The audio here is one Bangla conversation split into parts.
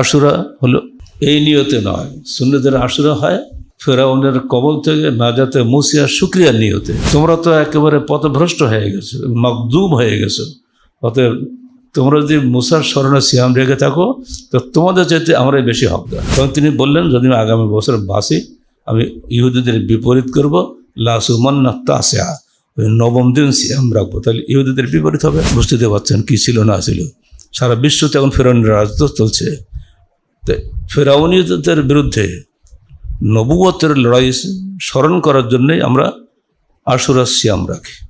আশুরা হলো। এই নিয়তে নয়। সুন্নতের আশুরা হয়, ফেরাউনের কবল থেকে না যাতে মুসিয়া শুক্রিয়া নিয়তে। তোমরা তো একেবারে পথভ্রষ্ট হয়ে গেছো, মকদুম হয়ে গেছো। অতএব তোমরা যদি মুসার স্মরণে সিয়াম রেখে থাকো, তো তোমাদের চাইতে আমরাই বেশি হকদার। তখন তিনি বললেন, যদি আমি আগামী বছর বাসি, আমি ইহুদিদের বিপরীত করব লাসুমান্না তাসা ওই নবম দিন সিয়াম রাখব। তাহলে ইহুদিদের বিপরীত হবে? বুঝতে পারছেন কী ছিল না ছিল। সারা বিশ্বতে এখন ফেরাউনের রাজত্ব চলছে। ফেরাউনিয়তের বিরুদ্ধে নবুয়তের লড়াই স্মরণ করার জন্যে আমরা আশুরা সিয়াম রাখি।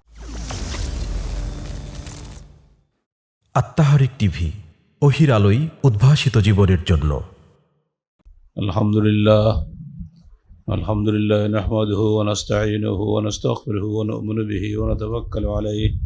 আত্মাহারিক টিভি অহির আলোই উদ্ভাসিত জীবনের জন্য। আলহামদুলিল্লাহ আলহামদুলিল্লাহ নাহমাদুহু ওয়া নাস্তাঈনুহু ওয়া নাস্তাগফিরুহু ওয়া নু'মিনু বিহি ওয়া নাতাওয়াক্কালু আলাইহি।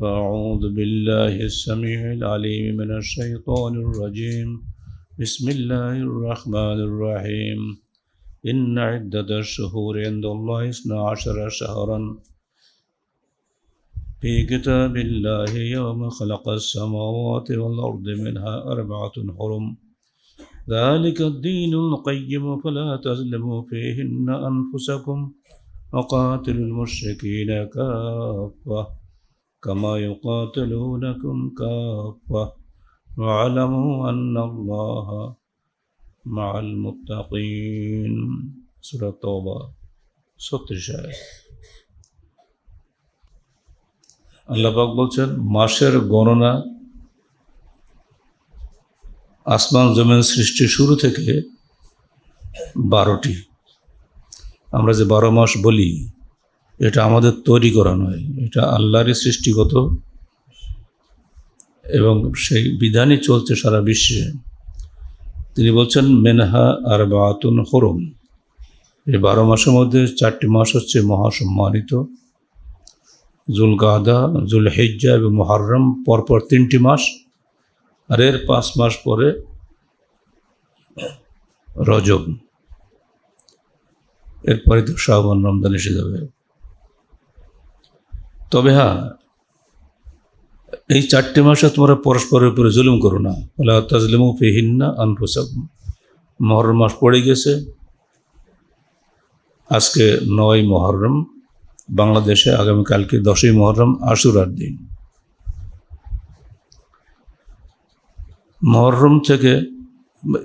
فأعوذ بالله السميع العليم من الشيطان الرجيم. بسم الله الرحمن الرحيم. إن عدة الشهور عند الله اثنا عشر شهرا. في كتاب الله يوم خلق السماوات والأرض منها أربعة حرم. ذلك الدين القيم فلا تظلموا فيهن أنفسكم وقاتلوا المشركين كافة. كما يقاتلونكم كافة واعلموا أن الله مع المتقين سورة التوبة ছত্রিশ আয়াত আল্লাহ পাক বলছেন মাসের গণনা আসমান জমিন সৃষ্টি শুরু থেকে বারোটি আমরা যে বারো মাস বলি এটা আমাদের তৈরি করা নয়। এটা আল্লাহরই সৃষ্টিগত এবং সেই বিধানই চলছে সারা বিশ্বে। তিনি বলছেন, মেনহা আর বাতুন হরম। এই বারো মাসের মধ্যে চারটি মাস হচ্ছে মহাসম্মানিত। জুল গাদা জুল হেজ্জা এবং মহারম পরপর তিনটি মাস। আর এর পাঁচ মাস পরে রজব। এরপরে তো শ্রাবণ রমজান এসে যাবে। তবে হ্যাঁ এই চারটি মাসে তোমরা পরস্পরের উপরে জুলুম করো না। বলে তাজলিমু ফিহিন্না আনফুসাক মহরম মাস পড়ে গেছে। আজকে নয় মহরম। বাংলাদেশে আগামীকালকে দশই মহরম আশুরার দিন। মহরম থেকে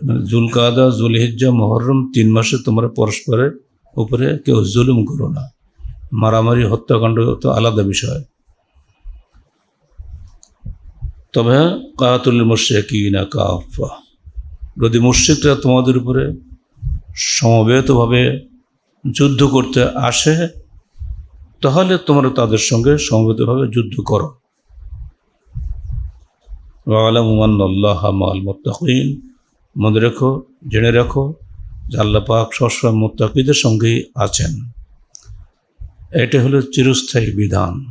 মানে জুলকাদা, জুলহিজ্জা মহরম তিন মাসে তোমরা পরস্পরের উপরে কেউ জুলুম করো না। মারামারি, হত্যাকাণ্ড তো আলাদা বিষয়। তবে কাতুল মুশেকিনা কাফা যদি মুশ্রিকরা তোমাদের উপরে সমবেতভাবে যুদ্ধ করতে আসে, তাহলে তোমরা তাদের সঙ্গে সমবেতভাবে যুদ্ধ করো। আল্লাহ মাল মোত্তাকিন। মনে রেখো, জেনে রেখো যে আল্লাহ পাক সবসময় মোত্তাকিদের সঙ্গেই আছেন। এটা হলো চিরস্থায়ী বিধান।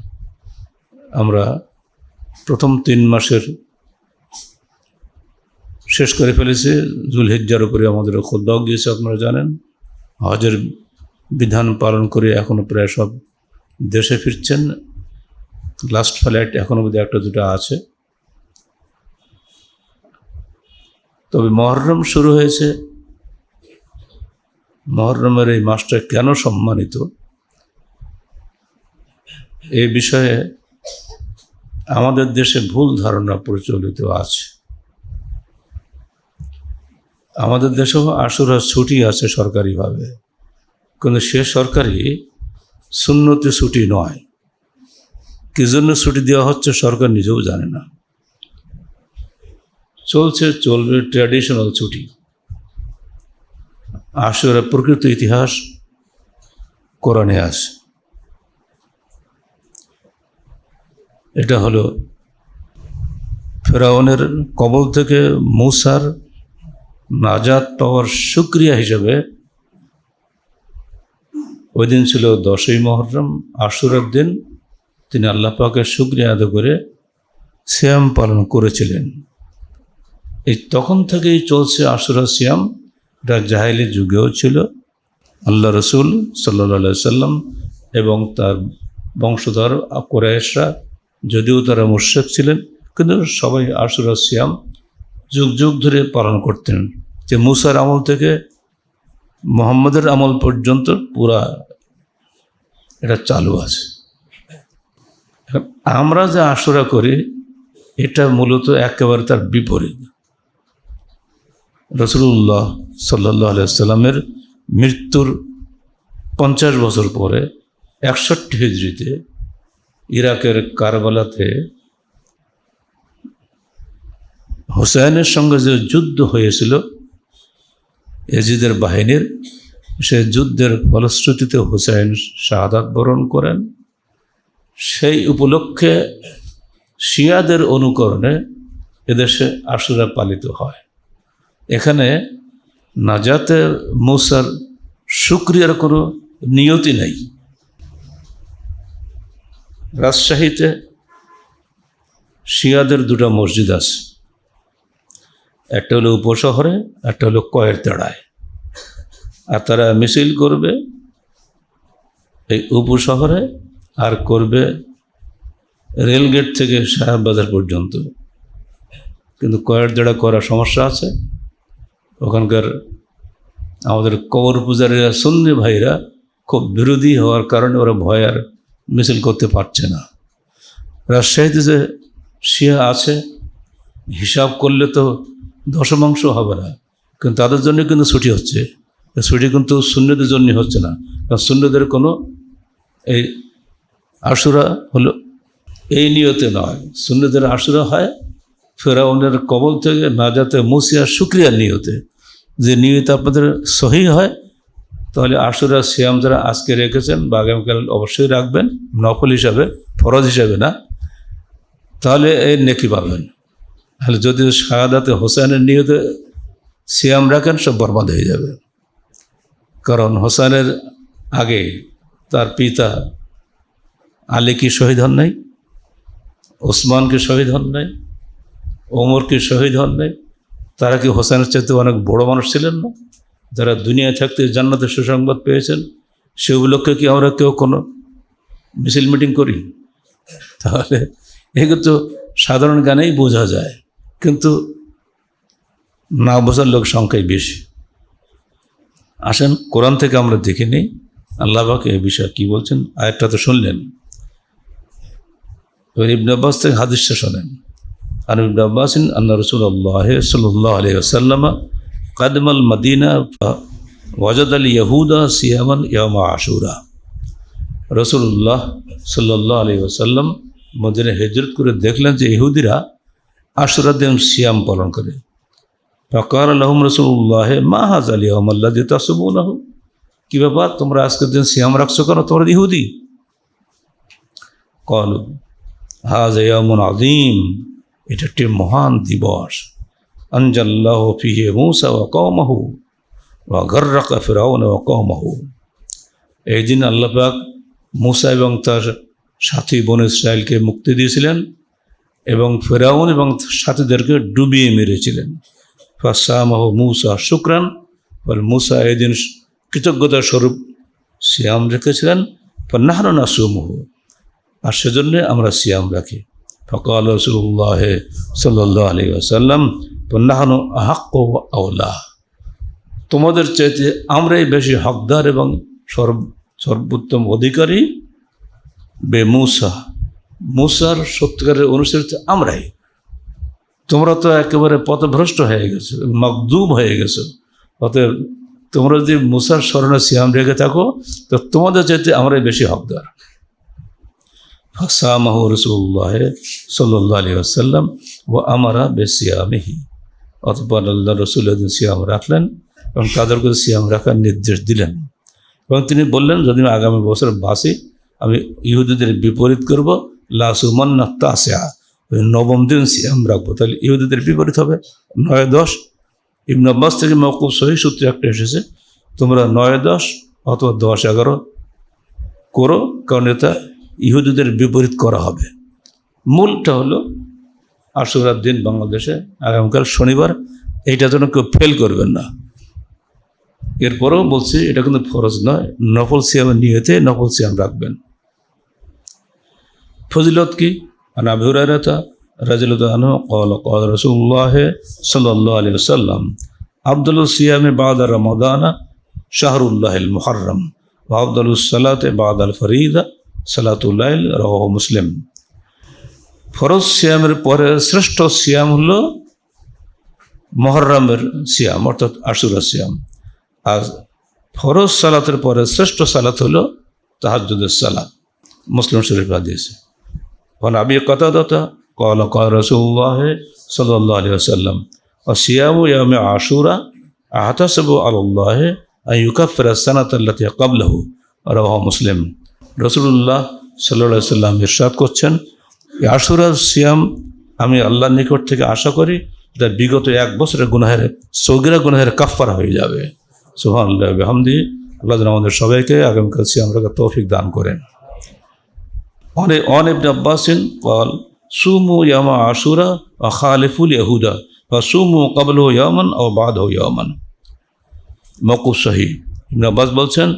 আমরা প্রথম তিন মাসের শেষ করে ফেলেছি। জুলহিজ্জার উপরে আমাদের খোদ্দাও গিয়েছে আপনারা জানেন। হজের বিধান পালন করে এখনও প্রায় সব দেশে ফিরছেন। লাস্ট ফ্লাইট এখনও বোধহয় একটা দুটো আছে। তবে মহরম শুরু হয়েছে। মহরমের এই মাসটা কেন সম্মানিত? এই বিষয়ে আমাদের দেশে ভুল ধারণা প্রচলিত আছে। আমাদের দেশেও আশুরা ছুটি আছে সরকারিভাবে, কিন্তু সে সরকারি সুন্নতি ছুটি নয়। কী জন্য ছুটি দেওয়া হচ্ছে সরকার নিজেও জানে না। চলছে, চলবে ট্র্যাডিশনাল ছুটি। আসলে প্রকৃত ইতিহাস কোরআনে আছে। এটা হলো ফেরাউনের কবল থেকে মূসার নাজাত পাওয়ার সুক্রিয়া হিসেবে। ওই দিন ছিল দশই মহরম, আশুরের দিন। তিনি আল্লাহ পাকের শুক্রিয়া আদায় করে শ্যাম পালন করেছিলেন। এই তখন থেকেই চলছে আশুরা শ্যাম এটা জাহেলি যুগেও ছিল। আল্লাহ রসুল সাল্লা সাল্লাম এবং তার বংশধর কোরআশরা যদিও তারা মুর্শেক ছিলেন, কিন্তু সবাই আশুরা শ্যাম যুগ যুগ ধরে পালন করতেন। যে মুসার আমল থেকে মোহাম্মদের আমল পর্যন্ত পুরা এটা চালু আছে। আমরা যে আশুরা করি, এটা মূলত একেবারে তার বিপরীত। রসুল্লাহ সাল্লাহ আলাইসাল্লামের মৃত্যুর পঞ্চাশ বছর পরে একষট্টি হিজড়িতে ইরাকের কারবালাতে হোসেনের সঙ্গে যে যুদ্ধ হয়েছিল, এজিদের বাহিনীর, সে যুদ্ধের ফলশ্রুতিতে হোসেন শাহাদাত বরণ করেন। সেই উপলক্ষে শিয়াদের অনুকরণে এদেশে আশুরা পালিত হয়। এখানে নাজাতে মৌসার সুক্রিয়ার কোনো নিয়তি নেই। রাজশাহীতে শিয়াদের দুটো মসজিদ আছে। একটা হলো উপশহরে, একটা হলো কয়ের তেড়ায়। আর তারা মিছিল করবে এই উপশহরে আর করবে রেলগেট থেকে সাহেববাজার পর্যন্ত। কিন্তু কয়ের দেড়া করার সমস্যা আছে। ওখানকার আমাদের কবর পূজারীরা সন্ধ্যে ভাইরা খুব বিরোধী হওয়ার কারণে ওরা ভয় আর মিছিল করতে পারছে না। রাজশাহীতে যে শিয়া আছে, হিসাব করলে তো দশমাংশ হবে না। কিন্তু তাদের জন্য কিন্তু ছুটি হচ্ছে। ছুটি কিন্তু শূন্যদের জন্য হচ্ছে না। কারণ শূন্যদের কোনো এই আশুরা হলো এই নিয়তে নয়। শূন্যদের আশুরা হয় ফেরাউনের কবল থেকে না যাতে মুসিয়া শুক্রিয়ার নিয়তে। যে নিয়ত আপনাদের সহি হয় তাহলে আশুরা সিয়াম যারা আজকে রেখেছেন বা আগামীকাল অবশ্যই রাখবেন, নকল হিসাবে, ফরজ হিসাবে না। তাহলে এই নেকি পাবেন। তাহলে যদি শাহাদাতে হোসেনের নিয়তে সিয়াম রাখেন, সব বরবাদ হয়ে যাবে। কারণ হোসেনের আগে তার পিতা আলী কি শহীদ হন নাই? ওসমান কি শহীদ হন নাই? ওমর কি শহীদ হন নাই? তারা কি হোসেনের চাইতে অনেক বড় মানুষ ছিলেন না? যারা দুনিয়া থাকতে জান্নাতের সুসংবাদ পেয়েছেন, সে উপলক্ষে কি আমরা কেউ কোনো মিছিল মিটিং করি? তাহলে এগুলো তো সাধারণ গানেই বোঝা যায়, কিন্তু না বোঝার লোক সংখ্যাই বেশি। আসেন, কোরআন থেকে আমরা দেখে নিই আল্লাহবাকে এ বিষয়ে কী বলছেন আরেকটা তো শুনলেন। এবার ইবনে আব্বাস থেকে হাদিসটা শোনেন। আর ইবনে আব্বাসিন আল্লাহ রসুল্লাহ সাল্লাহ আলী আসাল্লামা মদিনা ওয়াজাদ আল ইয়াহুদা সিয়ামান ইয়ামা আশুরা। রসুল্লাহ সাল্লাহ আলী আসাল্লাম মদিনা হেজরত করে দেখলেন যে ইহুদিরা আশুরা দিন সিয়াম পালন করে। ফকার আলহম রসুল্লাহ মা হাজ আলী আহমাল্লাহ যে তাসুবুল্লাহ কী ব্যাপার? তোমরা আজকের দিন সিয়াম রাখছো কেন? তোমরা ইহুদি। কল হাজ ইয়ামুন আজিম এটা একটি মহান দিবস। আনজাল্লাহ ফিহে মৌসা ও কৌমাহু ও গর্রাকা ফেরাউন ও কৌমাহু এই দিন আল্লাপাক মুসা এবং তার সাথী বন ইসরায়েলকে মুক্তি দিয়েছিলেন এবং ফেরাউন এবং সাথীদেরকে ডুবিয়ে মেরেছিলেন। ফাসামাহ মুসা শুক্রান, ফল মুসা এদিন কৃতজ্ঞতা স্বরূপ সিয়াম রেখেছিলেন। নাহর নাসুমহ, আর সেজন্যে আমরা সিয়াম রাখি। ফকাল রসুল্লাহ সাল্লাহ আলী আসাল্লাম নাহানো আহাক্ক আউলা তোমাদের চাইতে আমরাই বেশি হকদার এবং সর্ব, সর্বোত্তম অধিকারী বে মুসা। মুসার সত্যিকারের অনুসারিত আমরাই। তোমরা তো একেবারে পথভ্রষ্ট হয়ে গেছো, মকদুম হয়ে গেছো। অতএব তোমরা যদি মুসার স্মরণে সিয়াম রেখে থাকো, তো তোমাদের চাইতে আমরাই বেশি হকদার। ফাসামাহ রসুল্লাহ সাল্লাহ আলী আসাল্লাম ও আমারা বেসিয়ামেহি। অতপর আল্লাহ রসুল সিয়াম রাখলেন এবং তাদেরকে সিয়াম রাখার নির্দেশ দিলেন। এবং তিনি বললেন, যদি আমি আগামী বছর বাসি আমি ইহুদিদের বিপরীত করব লাসুমান্না তাসা ওই নবম দিন সিয়াম রাখব। তাহলে ইহুদিদের বিপরীত হবে নয় দশ। ইবন আব্বাস থেকে মৌকুব সহি সূত্রে একটা এসেছে, তোমরা নয় দশ অথবা দশ এগারো করো, কারণ এটা ইহুদিদের বিপরীত করা হবে। মূলটা হলো আশুরার দিন বাংলাদেশে। আগামীকাল শনিবার, এইটা যেন কেউ ফেল করবেন না। এরপরেও বলছি, এটা কিন্তু ফরজ নয়। নফল সিয়ামের নিয়তে নকল সিয়াম রাখবেন। ফজিলত কি? আনাবি হুরায়রাতা রাজিলত আনহু কল কল রসুল্লাহ সাল্লাহ আলী সাল্লাম আব্দুল সিয়ামে বাদ আর রমাদানা শাহরুল্লাহ মুহরম ওয়া আব্দুল সালাতে বাদ আল ফরিদা সালাতুল্লাহ রহ মুসলিম। ফরজ সিয়ামের পরে শ্রেষ্ঠ সিয়াম হল মহরমের সিয়াম, অর্থাৎ আশুরা সিয়াম। আর ফরজ সালাতের পরে শ্রেষ্ঠ সালাত হলো তাহাজুদের সালাত। মুসলিম শরীফ দিয়েছে ফলে আমি কথা দতা কল রসুল্লাহ সাল্লাহ আলী আসাল্লাম আর সিয়াম ইয়ামে আশুরা আহতাসব আল্লাহ ইউকাফেরা সানাত আল্লাহ রহ মুসলিম। রসুল্লাহ সাল্লাহ সাল্লাম ইরশাদ করছেন আশুরা সিয়াম আমি আল্লাহর নিকট থেকে আশা করি এটা বিগত এক বছরের গুনাহের সৌগিরা গুনাহের কাফারা হয়ে যাবে। সুহান আল্লাহ হামদি আল্লাহ আমাদের সবাইকে আগামীকাল সিয়াম রাখার তৌফিক দান করেন। অনেক অনেক আব্বাসিন কল সুমু ইয়ামা আশুরা ও খালিফুল ইহুদা বা সুমু কবল হো ও বাদ হো ইয়ামান। মকুব শাহী ইবন আব্বাস বলছেন,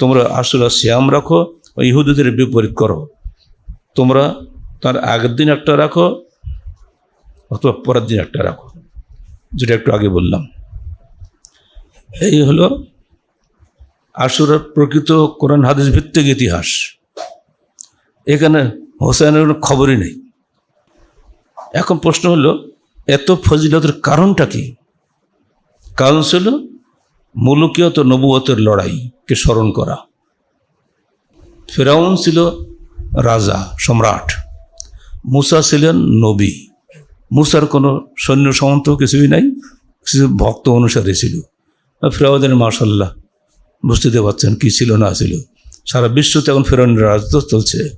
তোমরা আশুরা সিয়াম রাখো ও ইহুদিদের বিপরীত করো। তোমরা তার আগের দিন একটা রাখো, অথবা পরের দিন একটা রাখো। যেটা একটু আগে বললাম। এই হলো আশুরার প্রকৃত কোরআন হাদিস ভিত্তিক ইতিহাস। এখানে হোসেনের কোনো খবরই নেই। এখন প্রশ্ন হলো, এত ফজিলতের কারণটা কি? কারণ ছিল মুলুকিয়ত নবুয়তের লড়াইকে স্মরণ করা। ফেরাউন ছিল রাজা, সম্রাট। মুসা ছিলেন নবী। মুসার কোনো সৈন্য সামন্ত কিছুই নাই, কিছু ভক্ত অনুসারী ছিল। ফেরাউদের মার্শাল্লাহ বুঝতে পারছেন কি ছিল না ছিল। সারা বিশ্বতে এখন ফেরাউনের রাজত্ব চলছে।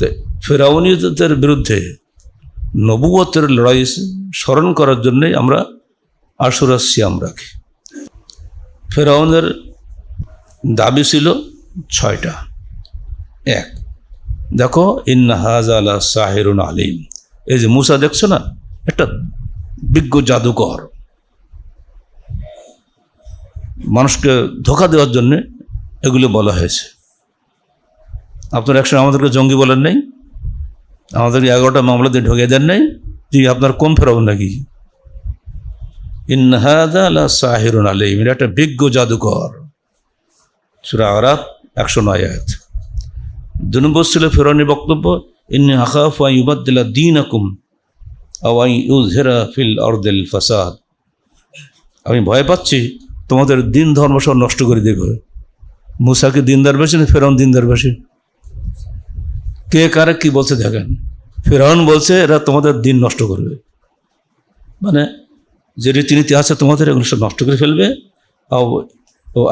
তো ফেরাউনিদের বিরুদ্ধে নবুয়তের লড়াই স্মরণ করার জন্যই আমরা আশুরা সিয়াম রাখি। ফেরাউনের দাবি ছিল ছয়টা। এক দেখো ইন্নাহাজ আলা সাহেরুন আলিম। এই যে মুসা দেখছ না? একটা বিজ্ঞ জাদুকর। মানুষকে ধোকা দেওয়ার জন্য এগুলো বলা হয়েছে। আপনার একসময় আমাদেরকে জঙ্গি বলেন নেই? আমাদেরকে এগারোটা মামলা দিয়ে ঢুকিয়ে দেন নাই? যে আপনার কোন ফেরাউন নাকি? ইনহাদা আলা সাহিরুন আলিম। এটা একটা বিজ্ঞ জাদুকর। সুরা আরাত একশো নয় আয়াত। দু নম্বর ছিল ফেরাউনের বক্তব্য, ইন্নি আই ইউবাদ্দিল্লা দিন আকুম আওয়াই ইউজহেরা ফিল অর্দেল ফাসাদ। আমি ভয় পাচ্ছি তোমাদের দিন ধর্ম সব নষ্ট করে দেবে। মুসাকে দিনদার বেশি না ফেরাউন দিনদার বেশি? কে কারে কি বলছে দেখেন। ফেরাউন বলছে, এরা তোমাদের দিন নষ্ট করবে। মানে যে রীতিনীতি আছে তোমাদের, এগুলো সব নষ্ট করে ফেলবে।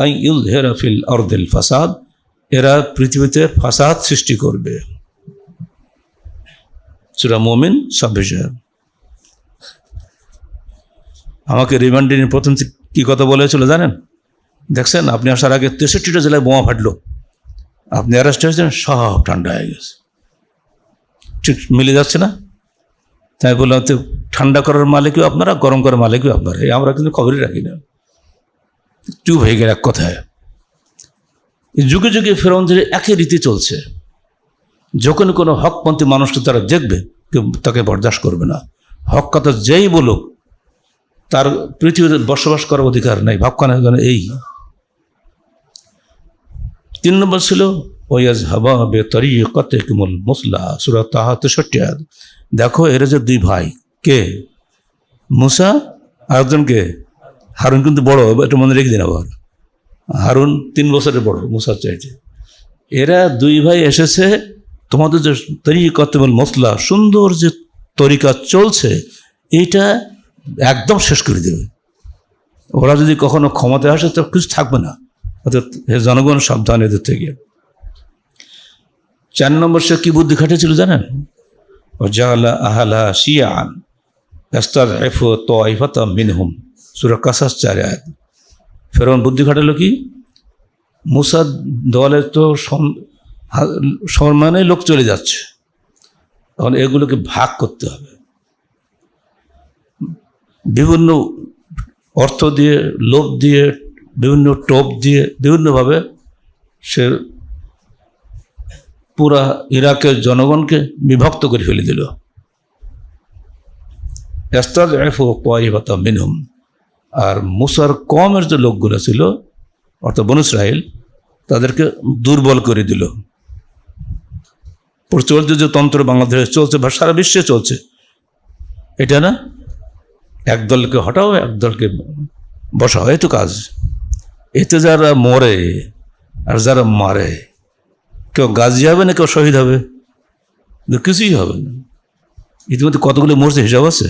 আই ইউল হেরা ফিল অর্দেল ফাসাদ। এরা পৃথিবীতে ফাসাদ সৃষ্টি করবে। সুরা মোমিন, ছাব্বিশ আমাকে রিমান্ডিনের প্রথম কি কথা বলেছিল জানেন? দেখছেন, আপনি আসার আগে তেষট্টিটা জেলায় বোমা ফাটলো। আপনি অ্যারেস্ট হয়েছেন, সব ঠান্ডা হয়ে গেছে। ঠিক মিলে যাচ্ছে না? তাই বললাম, তো ঠান্ডা করার মালিকও আপনারা, গরম করার মালিকও আপনারা। আমরা কিন্তু খবরই রাখি না। চুপ হয়ে গেল এক কথায়। যুগে যুগে ফেরনদের একই রীতি চলছে। যখন কোনো হকপন্থী মানুষকে তারা দেখবে, কেউ তাকে বরদাস্ত করবে না। হক কথা যেই বলুক, তার পৃথিবীতে বসবাস করার অধিকার নেই। ভাবখানা এই। তিন নম্বর ছিল ওয়াজ হাবা বে তরি কতে কুমল মুসলা সুরা তাহা তেষট্টি আয়াত। দেখো, এরা যে দুই ভাই, কে? মুসা আর একজনকে হারুন কিন্তু বড়, এটা মনে রেখে দিন আবার। হারুন তিন বছরের বড় মুসার চাইছে। এরা দুই ভাই এসেছে, তোমাদের যে তরি কতেমল মশলা সুন্দর যে তরিকা চলছে, এইটা একদম শেষ করে দেবে। ওরা যদি কখনো ক্ষমতায় আসে, তো কিছু থাকবে না। অর্থাৎ জনগণ সাবধান এদের থেকে। চার নম্বর সে কী বুদ্ধি খাটেছিল জানেন? জালা আহালা শিয়ান এফো তো মিনহুম। সুরা কাসাস চার ফেরাউন বুদ্ধি খাটালো কি? মুসার দলের তো সম- হা- সমানে লোক চলে যাচ্ছে। তখন এগুলোকে ভাগ করতে হবে। বিভিন্ন অর্থ দিয়ে, লোভ দিয়ে, বিভিন্ন টোপ দিয়ে, বিভিন্নভাবে সে পুরা ইরাকের জনগণকে বিভক্ত করে ফেলে দিল। এস্তাদ এফ ও কয়েকতা মিনহুম। আর মুসার কমের যে লোকগুলো ছিল, অর্থাৎ বনু ইসরায়েল তাদেরকে দুর্বল করে দিল। চলছে যে তন্ত্র বাংলাদেশে চলছে বা সারা বিশ্বে চলছে, এটা না, এক দলকে হটাও, এক দলকে বসা হয় তো কাজ। এতে যারা মরে আর যারা মারে, কেউ গাজী হবে না, কেউ শহীদ হবে? কিছুই হবে না। ইতিমধ্যে কতগুলো মরছে হিসাব আছে?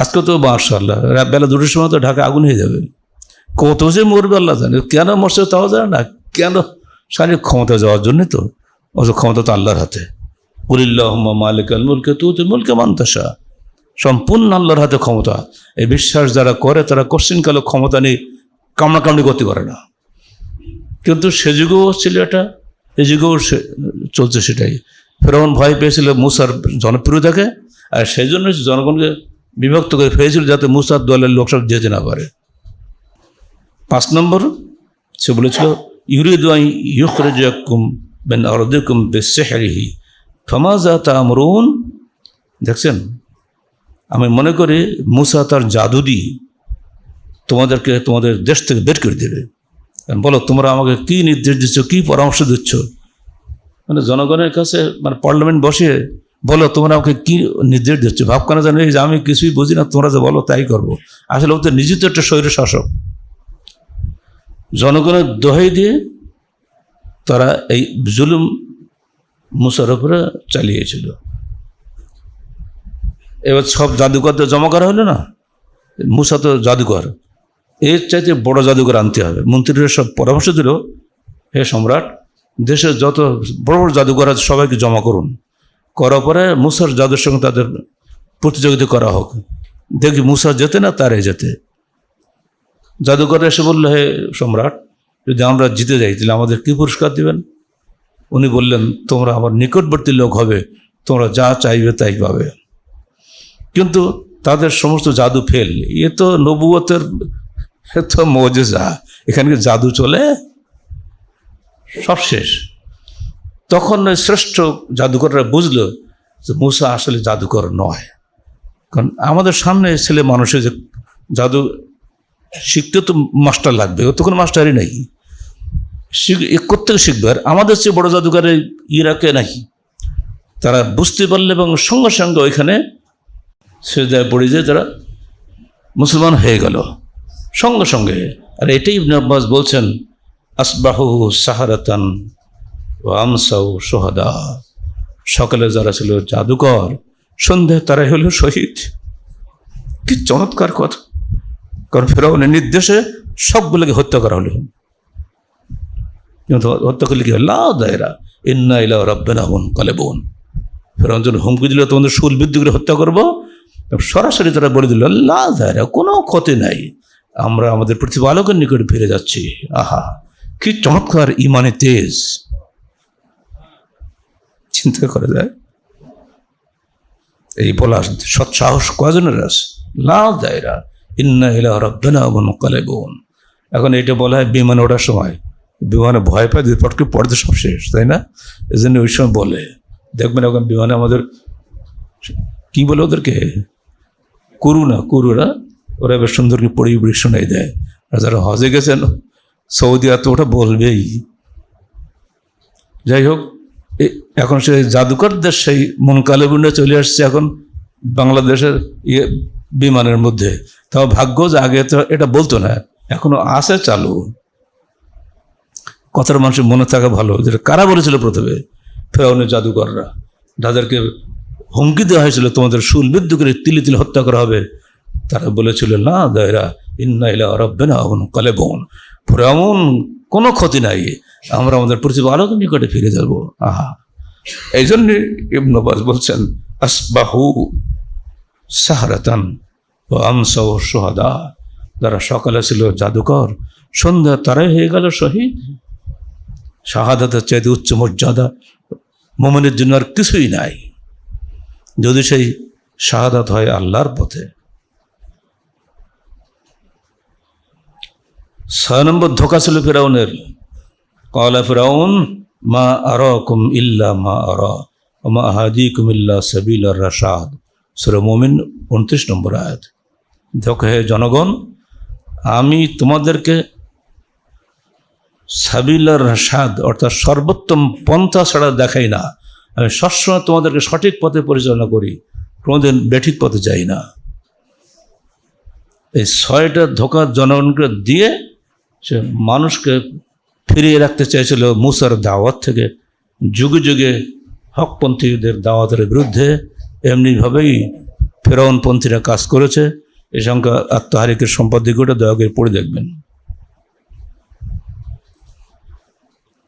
আজকে তো মার্শাল্লাহ বেলা দুটোর সময় তো ঢাকা আগুন হয়ে যাবে। কত যে মরবে আল্লাহ জানে। কেন মরছে তাও জানে না, কেন? শারীরিক ক্ষমতা যাওয়ার জন্যই তো। অত ক্ষমতা তো আল্লাহর হাতে। উলিল্লাহ মালিক আল মুলকে তু তুই মুলকে মান্তাসা সম্পূর্ণ আল্লাহর হাতে ক্ষমতা। এই বিশ্বাস যারা করে, তারা কোশ্চিনকালে ক্ষমতা নিয়ে কামড়াকামড়ি করতে পারে না। কিন্তু সে যুগেও ছিল এটা, এই যুগেও চলছে সেটাই। ফেরাউন ভয় পেয়েছিল মুসার জনপ্রিয়তাকে, আর সেই জন্য জনগণকে বিভক্ত করে ফেলেছিল যাতে মুসার দলের লোক সব যেতে না পারে। পাঁচ নম্বর, সে বলেছিল ইউরিদ ইউখরজাকুম বেন অরদিকুম বেসেহারিহি ফমাজা তা আমরুন। দেখছেন, আমি মনে করি মুসা তার জাদু তোমাদেরকে তোমাদের দেশ থেকে বের করে দেবে। বলো, তোমরা আমাকে কি নির্দেশ দিচ্ছ, কি পরামর্শ দিচ্ছ? মানে জনগণের কাছে মানে পার্লামেন্ট বসে বলো, তোমরা আমাকে কি নির্দেশ দিচ্ছ? ভাবখানা জানি, যে আমি কিছুই বুঝি না, তোমরা যে বলো, তাই করব। আসলে ওদের নিজে তো একটা শরীর শাসক। জনগণের দোহাই দিয়ে তারা এই জুলুম মুসার উপরে চালিয়েছিল। এবার সব জাদুকরদের জমা করা হলো না? মুসা তো জাদুকর। এর চাইতে বড় জাদুকর আনতে হবে। মন্ত্রীরা সব পরামর্শ দিল, হে সম্রাট, দেশের যত বড় বড় জাদুকর আছে, সবাইকে জমা করুন। করার পরে মুসার জাদুর সঙ্গে তাদের প্রতিযোগিতা করা হোক। দেখি মুসা যেতে না তারে যেতে। জাদুকর এসে বলল, হে সম্রাট, যদি আমরা জিতে যাই, তাহলে আমাদের কী পুরস্কার দিবেন? উনি বললেন, তোমরা আমার নিকটবর্তী লোক হবে, তোমরা যা চাইবে তাই পাবে। কিন্তু তাদের সমস্ত জাদু ফেল। এ তো নবুয়তের তো মজেজা। এখানে জাদু চলে? সব শেষ। তখন ওই শ্রেষ্ঠ জাদুকররা বুঝলো যে মুসা আসলে জাদুকর নয়। কারণ আমাদের সামনে ছেলে মানুষের যে জাদু শিখতে তো মাস্টার লাগবে, ও তো কোনো মাস্টারই নেই। শিখ শিখবে? আর আমাদের চেয়ে বড় জাদুকার এই ইরাকে নাকি? তারা বুঝতে পারলে এবং সঙ্গে সঙ্গে ওইখানে সে যায় পড়ে যে তারা মুসলমান হয়ে গেল। সঙ্গে সঙ্গে, আর এটাই আব্বাস বলছেন আসবাহু সাহারাতান ও আমসাউ সোহাদা সকালে যারা ছিল জাদুকর সন্ধ্যায় তারা হলো শহীদ। কি চমৎকার কথা। কারণ ফেরাউনের নির্দেশে সবগুলোকে হত্যা করা হলো। কিন্তু হত্যা করলে কি হল দায়রা, ইন্না ইলা রব্বেনা বোন কালে বোন ফেরাউন যখন হুমকি দিল তোমাদের শুল বিদ্যুৎ করে হত্যা করব। সরাসরি তারা বলে দিল, লা দায়রা, কোনো ক্ষতি নাই। আমরা আমাদের প্রতিপালকের নিকট ফিরে যাচ্ছি। আহা, কি চমৎকার ইমানে তেজ। চিন্তা করা যায় এই বলা সৎসাহস কজনের আছে? লা দায়রা ইন্না ইলা রব্বেনা বোন কালে বোন এখন এটা বলা হয় বিমানে ওঠার সময়। বিমানে ভয় পায়, দুই পটকে পড়তে সব শেষ, তাই না? এই জন্য ওই সময় বলে। দেখবেন এখন বিমানে আমাদের কি বলে ওদেরকে? কুরু না কুরুরা ওরা বেশ সুন্দর করে পড়ি শোনাই দেয়। আর যারা হজে গেছেন, সৌদি আর তো ওটা বলবেই। যাই হোক এখন সেই জাদুকরদের সেই মন কালেগুন্ডে চলে আসছে এখন বাংলাদেশের ইয়ে বিমানের মধ্যে। তাও ভাগ্য যে আগে তো এটা বলতো না, এখনও আছে চালু। কথার মানুষের মনে থাকা ভালো, যেটা কারা বলেছিল প্রথমে? ফেরাউনের জাদুকররা। যাদেরকে হুমকি দেওয়া হয়েছিল, তোমাদের সুলবিদ্ধ করে তিলে তিলে হত্যা করা হবে, তারা বলেছিল, না, দায়রা ইন্না ইলা রব্বেনা বোন কালে বোন ফেরাউন কোনো ক্ষতি নাই। আমরা আমাদের প্রতিপালকের নিকটে ফিরে যাব। আহা। এই জন্য ইবনবাস বলছেন, আসবাহু সাহারাতান ও আমসাও সোহাদা যারা সকালে ছিল জাদুকর, সন্ধ্যা তারাই হয়ে গেল শহীদ। শাহাদাতের চাইতে উচ্চ মর্যাদা মোমেনের জন্য আর কিছুই নাই। যদি সেই শাহাদাত হয় আল্লাহর পথে ছয় নম্বর ধোকা ছিল ফেরাউনের। কলা ফেরাউন, মা আরকুম ইল্লা মা আর মা হাদিকুম ইল্লা সাবিল আর রাশাদ। সুরে মোমিন উনত্রিশ নম্বর আয়াত। দেখো হে জনগণ, আমি তোমাদেরকে সাবিল আর রাশাদ, অর্থাৎ সর্বোত্তম পন্থা ছাড়া দেখাই না। আমি সবসময় তোমাদেরকে সঠিক পথে পরিচালনা করি, কোনোদিন বেঠিক পথে যাই না। এই ছয়টা ধোকা জনগণকে দিয়ে সে মানুষকে ফিরিয়ে রাখতে চেয়েছিল মুসার দাওয়াত থেকে। যুগে যুগে হকপন্থীদের দাওয়াতের বিরুদ্ধে এমনিভাবেই ফেরাউনপন্থীরা কাজ করেছে। এই সংখ্যা আত্মহারিকের সম্পাদিকটা দয়া করে পড়ে দেখবেন।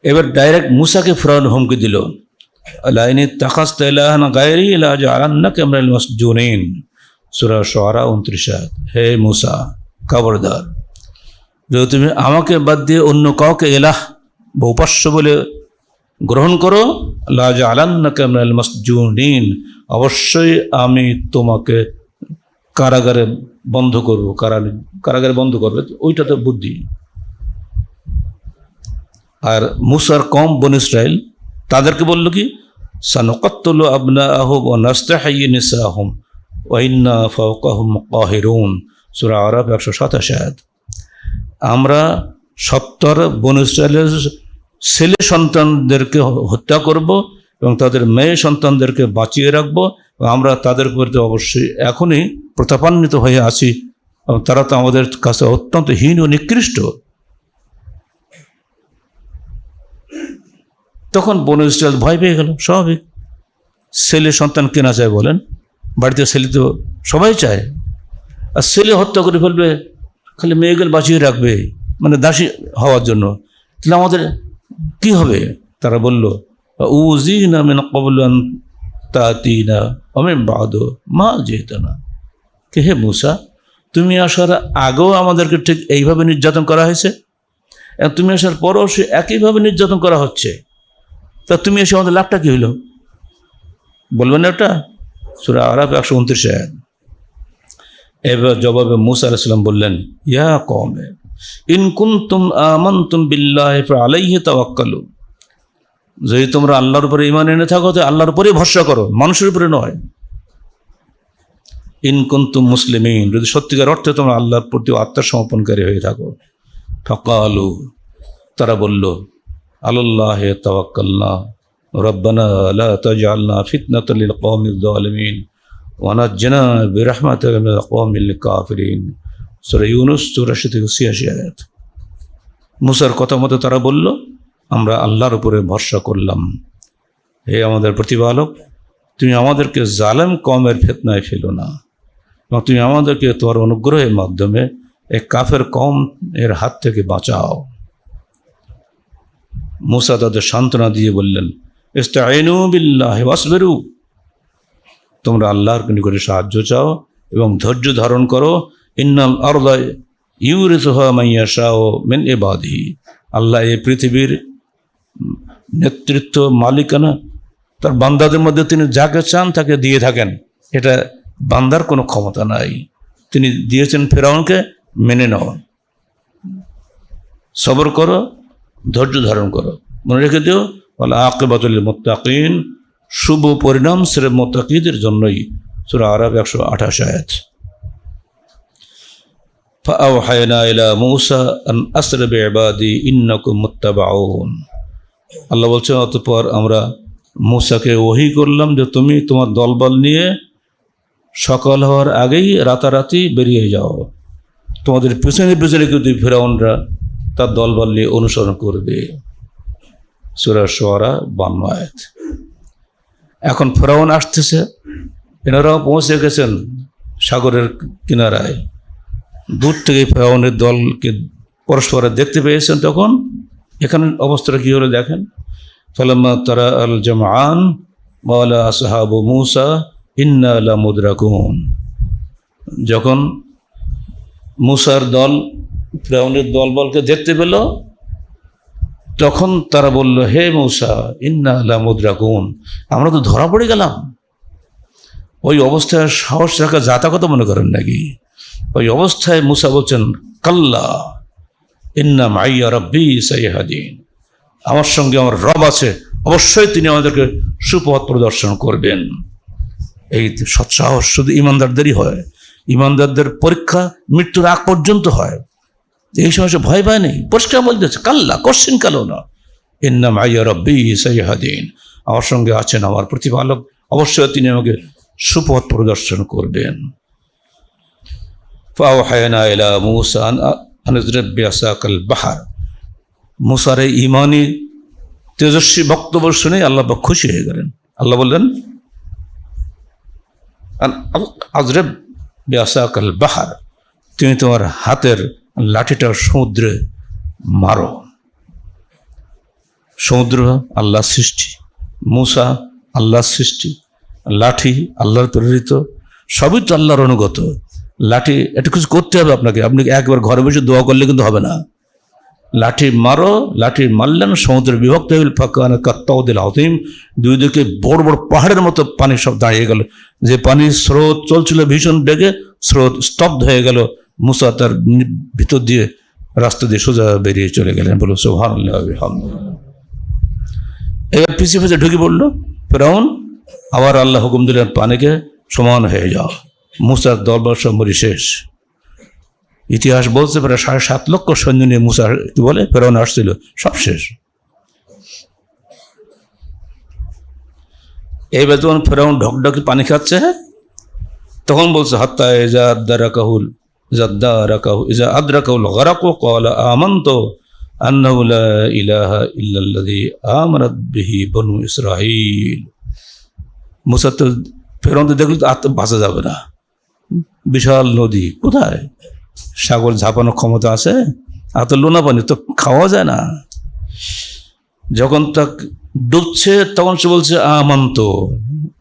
এবার ডাইরেক্ট মুসাকে ফেরাউন হুমকি দিল। লাইনি তাকাস তেলাহান গায়রি ইলাজ আলান্না ক্যামরাল সুরা সোয়ারা উনত্রিশ। হে মুসা, খবরদার। যদি তুমি আমাকে বাদ দিয়ে অন্য কাউকে এলাহ বা উপাস্য বলে গ্রহণ করো মসজুনিন, অবশ্যই আমি তোমাকে কারাগারে বন্ধ করব, কারা কারাগারে বন্ধ করবে। ওইটা তো বুদ্ধি। আর মুসার কম বন ইসরায়েল তাদেরকে বলল কি, সানকত্তল আবনা আহম ও নাস্তাহাইয়ে নিসা আহম ওয়াইন্না ফাউকাহুম কাহিরুন। সুরা আরব একশো সাতাশ আমরা সত্তর বন ইসরায়েলের ছেলে সন্তানদেরকে হত্যা করব এবং তাদের মেয়ে সন্তানদেরকে বাঁচিয়ে রাখব আমরা তাদের প্রতি অবশ্যই এখনই প্রতাপান্বিত হয়ে আছি এবং তারা তো আমাদের কাছে অত্যন্ত হীন ও নিকৃষ্ট। তখন বন ইসরায়েল ভয় পেয়ে গেল, স্বাভাবিক। ছেলে সন্তান কেনা চায় বলেন? বাড়িতে ছেলে তো সবাই চায়। আর ছেলে হত্যা করে ফেলবে খালি মেয়েগুলো বাঁচিয়ে রাখবে মানে দাসী হওয়ার জন্য। তাহলে আমাদের কি হবে? তারা বলল উজি না মেন কবলান তাতি না আমি বাদ মা যেত না কে হে মুসা, তুমি আসার আগেও আমাদেরকে ঠিক এইভাবে নির্যাতন করা হয়েছে? তুমি আসার পরও সে একইভাবে নির্যাতন করা হচ্ছে? তা তুমি এসে আমাদের লাভটা কি হইল? বলবেন না ওটা? সুরা আরব একশো উনত্রিশ এবার জবাবে মুসা আলাইসাল্লাম বললেন, ইয়া কমে আমন তুম বিল্লাহ আলাইহে তাওয়াক্কালু। যদি তোমরা আল্লাহর উপরে ইমান এনে থাকো তো আল্লাহর উপরে ভরসা করো, মানুষের উপরে নয়। ইনকুন তুম মুসলিমিন, যদি সত্যিকার অর্থে তোমরা আল্লাহর প্রতি আত্মসমর্পণকারী হয়ে থাকো। ফকালু, তারা বলল আল্লাহ তাওয়াক্কালনা, রব্বানা লা তাজআলনা ফিতনাতাল লিল কওমিল যালিমিন। ইউনূস 84 থেকে 86 আয়াত মুসার কথা মতো তারা বলল? আমরা আল্লাহর উপরে ভরসা করলাম। হে আমাদের প্রতিপালক, তুমি আমাদেরকে জালেম কমের ফেতনায় ফেলো না। এবং তুমি আমাদেরকে তোমার অনুগ্রহের মাধ্যমে এক কাফের কম এর হাত থেকে বাঁচাও। মুসা তাদের সান্ত্বনা দিয়ে বললেন ইস্তাইনু বিল্লাহ ওয়াসবেরু। তোমরা আল্লাহর নিকটে সাহায্য চাও এবং ধৈর্য ধারণ করো। ইন্নাল আরদা ইউরিসুহা মাইয়া শাহ মেন এবাদি আল্লাহ এই পৃথিবীর নেতৃত্ব, মালিকানা তার বান্দাদের মধ্যে তিনি যাকে চান তাকে দিয়ে থাকেন। এটা বান্দার কোনো ক্ষমতা নাই। তিনি দিয়েছেন ফেরাউনকে, মেনে নেওয়া সবর করো, ধৈর্য ধারণ করো। মনে রেখে দিও বলে আকেবাতুল মোত্তাকিন। শুভ পরিণাম সেরে মোত্তাকিদের জন্যই সুরা আরব একশো আঠাশ আয়াত فأوحينا إلى موسى أن أسر بعبادي إنكم متبعون আল্লাহ বলছেন অতঃপর আমরা মূসাকে ওহি করলাম যে তুমি তোমার দলবল নিয়ে সকাল হওয়ার আগেই রাতারাতি বেরিয়ে যাও তোমাদের পেছনে পেছনে কিন্তু ফেরাউনরা তার দলবল নিয়ে অনুসরণ করবে সুরা সোয়ারা বান্ন আয়াত এখন ফেরাউন আসতেছে এনারাও পৌঁছে গেছেন সাগরের কিনারায়। দূর থেকে ফেরাউনের দলকে পরস্পর দেখতে পেয়েছেন তখন। এখানে অবস্থাটা কী হলো দেখেন। ফালাম্মা তারা আল জামান মাওলা আসহাবু মুসা, ইন্না লা মুদরাকুন। যখন মুসার দল, ফেরাউনের দলবলকে দেখতে পেল তখন তারা বলল, হে মৌসা, ইন্না আল্লাহ মুদ্রাকুন। আমরা তো ধরা পড়ে গেলাম। ওই অবস্থায় সাহস রাখা জাতা কথা মনে করেন নাকি? ওই অবস্থায় মুসা বলছেন, কাল্লা, ইন্না মাইয়া রব্বি সাইহাদিন। আমার সঙ্গে আমার রব আছে, অবশ্যই তিনি আমাদেরকে সুপথ প্রদর্শন করবেন। এই সৎসাহস শুধু ইমানদারদেরই হয়, ইমানদারদের পরীক্ষা মৃত্যুর আগ পর্যন্ত হয়। এই সময় সে ভয় পায় নেই, পরিষ্কার বলতেছে কাল্লা কোশ্চিন কালো না। ইন্না মাইয়া রব্বি সাইহাদিন। আমার সঙ্গে আছেন আমার প্রতিপালক, অবশ্যই তিনি আমাকে সুপথ প্রদর্শন করবেন। ফাওহায়না ইলা মুসা আন আনজরব বিয়াসাকাল বাহার। মুসার এই ইমানি তেজস্বী বক্তব্য শুনে আল্লাহ খুশি হয়ে গেলেন। আল্লাহ বললেন আজরেব বিয়াসাকাল বাহার, তুমি তোমার হাতের লাঠিটা সমুদ্রে মারো। সমুদ্র আল্লাহ সৃষ্টি, মুসা আল্লাহ সৃষ্টি, লাঠি আল্লাহর প্রেরিত, সবই তো আল্লাহর অনুগত। লাঠি এটা কিছু করতে হবে আপনাকে, আপনি একবার ঘরে বসে দোয়া করলে কিন্তু হবে না। লাঠি মারো, লাঠি মারলেন সমুদ্র বিভক্ত হইল ফাঁকা কাত্তাউদ্দিল আতিম দুই দিকে বড় বড় পাহাড়ের মতো পানি সব দাঁড়িয়ে গেল। যে পানির স্রোত চলছিল ভীষণ বেগে, স্রোত স্তব্ধ হয়ে গেল। মুসা তার ভিতর দিয়ে রাস্তা দিয়ে সোজা বেরিয়ে চলে গেলেন। বলো সোহান এবার পিছিয়ে পিছিয়ে ঢুকে পড়ল। ফেরাউন, আবার আল্লাহ হুকুম দিলেন পানিকে সমান হয়ে যাও। মুসার দরবার সম্বরী শেষ। ইতিহাস বলছে, প্রায় সাড়ে সাত লক্ষ সৈন্য নিয়ে মুসা কি বলে, ফেরাউন আসছিল, সব শেষ। এইবার যখন ফেরাউন ঢকঢকি পানি খাচ্ছে, তখন বলছে, হাত্তা এজা আদ্দারা কাহুল জাদ্দারা কাহু ইজা ইলাহা তো বাঁচা যাবে না। বিশাল নদী, কোথায়? সাগর ঝাঁপানোর ক্ষমতা আছে, আর তো লোনা পানি, তো খাওয়া যায় না। যখন তা ডুবছে, তখন সে বলছে, আমন্ত।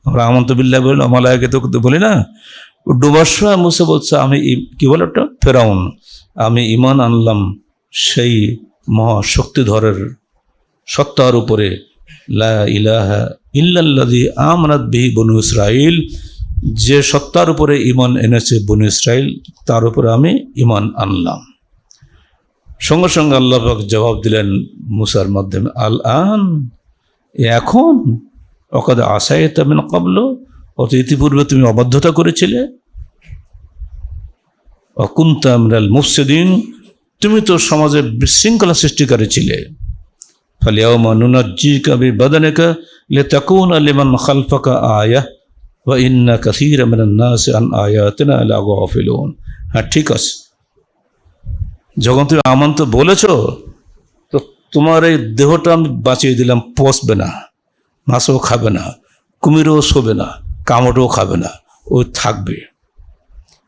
আমরা আমন্ত বিল্লা বলি মালায়াকে তো বলি না। সময় মুসে বলছে, আমি কি বলে ওটা? ফেরাউন, আমি ইমান আনলাম সেই মহাশক্তিধরের সত্তার উপরে। লা ইলাহা আমানাত বিহি বনু ইসরাইল যে সত্তার উপরে ইমান এনেছে বনু ইসরাইল তার উপরে আমি ইমান আনলাম। সঙ্গে সঙ্গে আল্লাহাক জবাব দিলেন মুসার মাধ্যমে আল আন এখন অকাদ আশায় তেমন কবল অত ইতিপূর্বে তুমি অবাধ্যতা করেছিলে। অকুন্ত আমরাল মুফসেদিন, তুমি তো সমাজে বিশৃঙ্খলা সৃষ্টিকারী ছিলে। ফলে নুনাজ্জি কাবি বাদানেকা লে তাকুন আলিমান খালফাকা আয়া বা ইন্না কাসির নাস আন আয়াতেনা লাগফিলুন হ্যাঁ ঠিক আছে। যখন তুমি আমন্ত বলেছ, তো তোমার এই দেহটা আমি বাঁচিয়ে দিলাম পচবে না, মাছও খাবে না, কুমিরও শোবে না। কামড়ও খাবে না, ও থাকবে।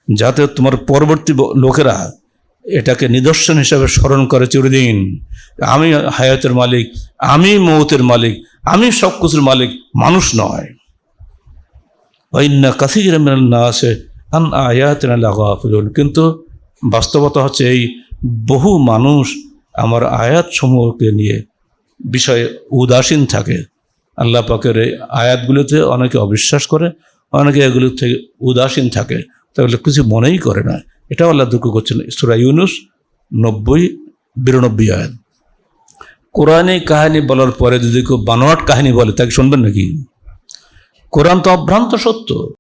যাতে তোমার পরবর্তী লোকেরা এটাকে নিদর্শন হিসাবে স্মরণ করে চিরদিন। আমি হায়াতের মালিক, আমি মৌতের মালিক, আমি সব কিছুর মালিক, মানুষ নয়। ওয়াইন্না কাসির না ফিরুন কিন্তু বাস্তবতা হচ্ছে এই, বহু মানুষ আমার আয়াত সমূহকে নিয়ে বিষয়ে উদাসীন থাকে। আল্লাহ পাকের এই আয়াতগুলোতে অনেকে অবিশ্বাস করে, অনেকে এগুলো থেকে উদাসীন থাকে। তাহলে কিছু মনেই করে না। এটাও আল্লাহ দুঃখ করছেন। সুরা ইউনুস নব্বই, বিরানব্বই আয়াত। কোরআনে কাহিনী বলার পরে যদি কেউ বানোয়াট কাহিনী বলে, তাকে শুনবেন নাকি? কোরআন তো অভ্রান্ত সত্য।